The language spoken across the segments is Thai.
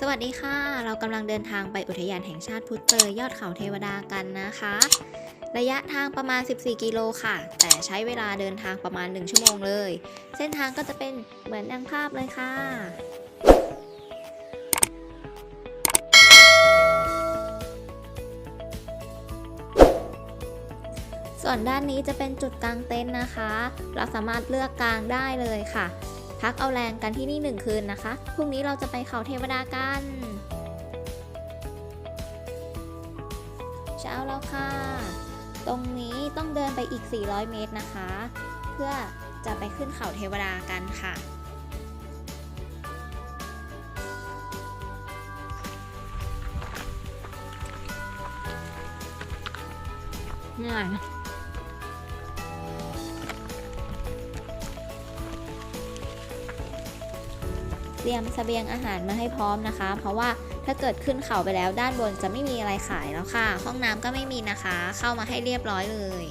สวัสดีค่ะ เรากำลังเดินทางไปอุทยานแห่งชาติพุทธเจยอดเขาเทวดากันนะคะ ระยะทางประมาณ 14 กิโลค่ะ แต่ใช้เวลาเดินทางประมาณ 1 ชั่วโมงเลย เส้นทางก็จะเป็นเหมือนดังภาพเลยค่ะส่วนด้านนี้จะเป็นจุดกลางเต็นท์นะคะ เราสามารถเลือกกลางได้เลยค่ะ พักเอาแรงกันที่นี่หนึ่งคืนนะคะ พรุ่งนี้เราจะไปเขาเทวดากัน เช้าแล้วค่ะ ตรงนี้ต้องเดินไปอีก 400 เมตรนะคะ เพื่อจะไปขึ้นเขาเทวดากันค่ะเหนื่อ เตรียมเสบียงอาหารมาให้พร้อมนะคะ เพราะว่าถ้าเกิดขึ้นเขาไปแล้วด้านบนจะไม่มีอะไรขายแล้วค่ะ ห้องน้ำก็ไม่มีนะคะ เข้ามาให้เรียบร้อยเลย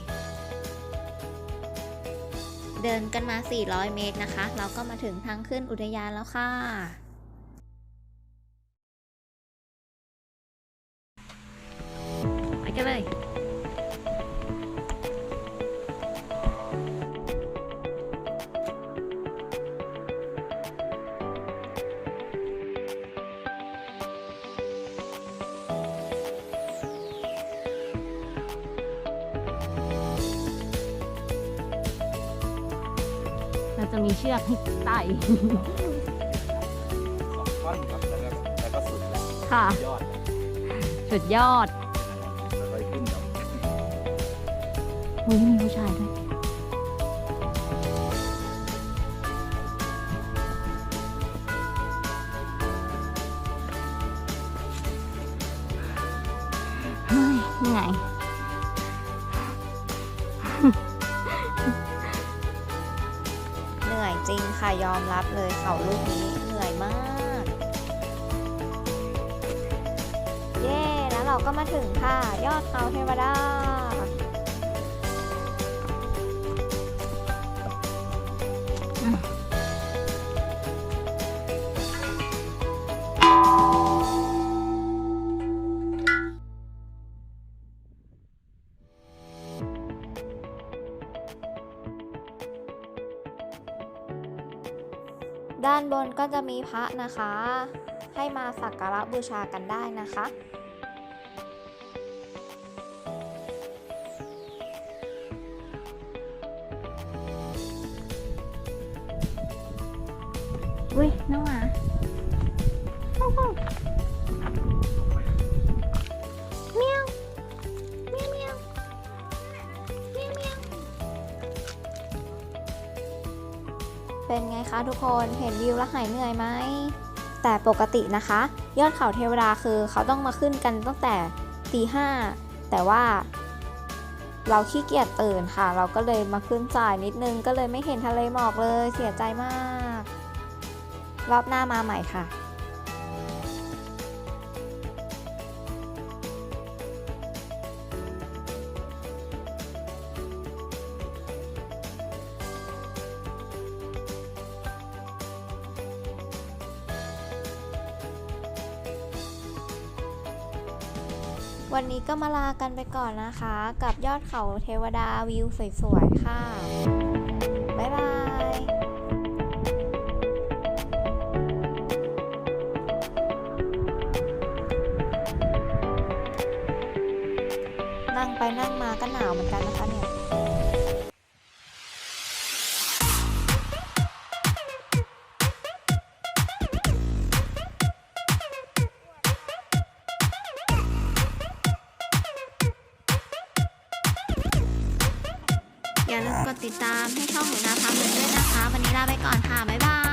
เดินกันมา 400 เมตรนะคะ เราก็มาถึงทางขึ้นอุทยานแล้วค่ะ เราจะมีเชือกให้ไต่สองท่อนครับแล้วก็แล้วก็สุดแล้วค่ะ ยอดสุดยอดแล้วก็ขึ้นครับอุ้ยมีผู้ชายด้วย เฮ้ยเหนื่อย ริงค่ะยอมรับเลยเขาลูกนี้เหนื่อยมาก เย้ แล้วเราก็มาถึงค่ะ ยอดเขาเทวดา ด้านบนก็จะมีพระนะคะ ให้มาสักการะบูชากันได้นะคะ อุ้ยน้องหมา เป็นไงคะทุกคนเห็นวิวแล้วหายเหนื่อยไหมแต่ปกตินะคะ ยอดเขาเทวดาคือเขาต้องมาขึ้นกันตั้งแต่ตีห้าแต่ว่าเราขี้เกียจตื่นค่ะ เราก็เลยมาขึ้นสายนิดนึงก็เลยไม่เห็นทะเลหมอกเลยเสียใจมาก รอบหน้ามาใหม่ค่ะ วันนี้ก็มาลากันไปก่อนนะคะ กับยอดเขาเทวดาวิวสวยๆ ค่ะ บ๊ายบายนั่งไปนั่งมาก็หนาวเหมือนกันนะคะเนี่ย อย่าลืมกดติดตามให้ช่องหนูนาพาเพลินด้วยนะคะ วันนี้ลาไปก่อนค่ะ บ๊ายบาย